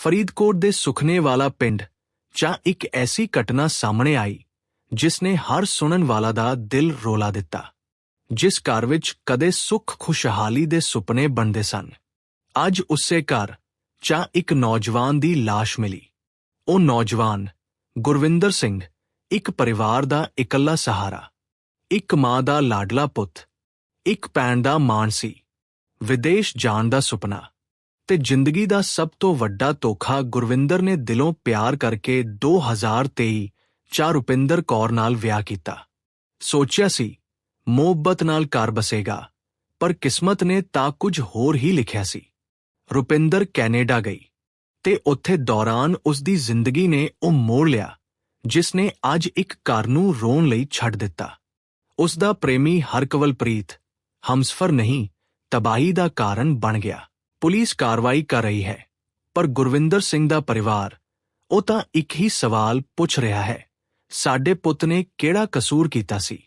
ਫਰੀਦਕੋਟ ਦੇ ਸੁਖਨੇ ਵਾਲਾ ਪਿੰਡ, ਜਾਂ ਇੱਕ ਐਸੀ ਘਟਨਾ ਸਾਹਮਣੇ ਆਈ, ਜਿਸ ਨੇ ਹਰ ਸੁਣਨ ਵਾਲਾ ਦਾ ਦਿਲ ਰੋਲਾ ਦਿੱਤਾ, ਜਿਸ ਘਰ ਵਿੱਚ ਕਦੇ ਸੁੱਖ ਖੁਸ਼ਹਾਲੀ ਦੇ ਸੁਪਨੇ ਬਣਦੇ ਸਨ। ਅੱਜ ਉਸੇ ਘਰ 'ਚ ਇੱਕ ਨੌਜਵਾਨ ਦੀ ਲਾਸ਼ ਮਿਲੀ। ਉਹ ਨੌਜਵਾਨ, ਗੁਰਵਿੰਦਰ ਸਿੰਘ, ਇੱਕ ਪਰਿਵਾਰ ਦਾ ਇਕੱਲਾ ਸਹਾਰਾ, ਇੱਕ ਮਾਂ ਦਾ ਲਾਡਲਾ ਪੁੱਤ, ਇੱਕ ਭੈਣ ਦਾ ਮਾਣ ਸੀ, ਵਿਦੇਸ਼ ਜਾਣ ਦਾ ਸੁਪਨਾ। ਤੇ ਜ਼ਿੰਦਗੀ ਦਾ ਸਭ ਤੋਂ ਵੱਡਾ ਧੋਖਾ ਗੁਰਵਿੰਦਰ ਨੇ ਦਿਲੋਂ ਪਿਆਰ ਕਰਕੇ 2023 ਚਾਰ ਰੁਪਿੰਦਰ ਕੌਰ ਨਾਲ ਵਿਆਹ ਕੀਤਾ। ਸੋਚਿਆ ਸੀ, ਮੁਹੱਬਤ ਨਾਲ ਘਰ ਬਸੇਗਾ, ਪਰ ਕਿਸਮਤ ਨੇ ਤਾਂ ਕੁਝ ਹੋਰ ਹੀ ਲਿਖਿਆ ਸੀ। ਰੁਪਿੰਦਰ ਕੈਨੇਡਾ ਗਈ ਤੇ ਉੱਥੇ ਦੌਰਾਨ ਉਸ ਦੀ ਜ਼ਿੰਦਗੀ ਨੇ ਉਹ ਮੋੜ ਲਿਆ, ਜਿਸ ਨੇ ਅੱਜ ਇੱਕ ਘਰ ਨੂੰ ਰੋਣ ਲਈ ਛੱਡ ਦਿੱਤਾ। ਉਸ ਦਾ ਪ੍ਰੇਮੀ ਹਰਕਵਲਪ੍ਰੀਤ, ਹਮਸਫਰ ਨਹੀਂ, ਤਬਾਹੀ ਦਾ ਕਾਰਨ ਬਣ ਗਿਆ। ਪੁਲਿਸ ਕਾਰਵਾਈ ਕਰ ਰਹੀ ਹੈ, ਪਰ ਗੁਰਵਿੰਦਰ ਸਿੰਘ ਦਾ ਪਰਿਵਾਰ, ਉਹ ਤਾਂ ਇੱਕ ਹੀ ਸਵਾਲ ਪੁੱਛ ਰਿਹਾ ਹੈ, ਸਾਡੇ ਪੁੱਤ ਨੇ ਕਿਹੜਾ ਕਸੂਰ ਕੀਤਾ ਸੀ?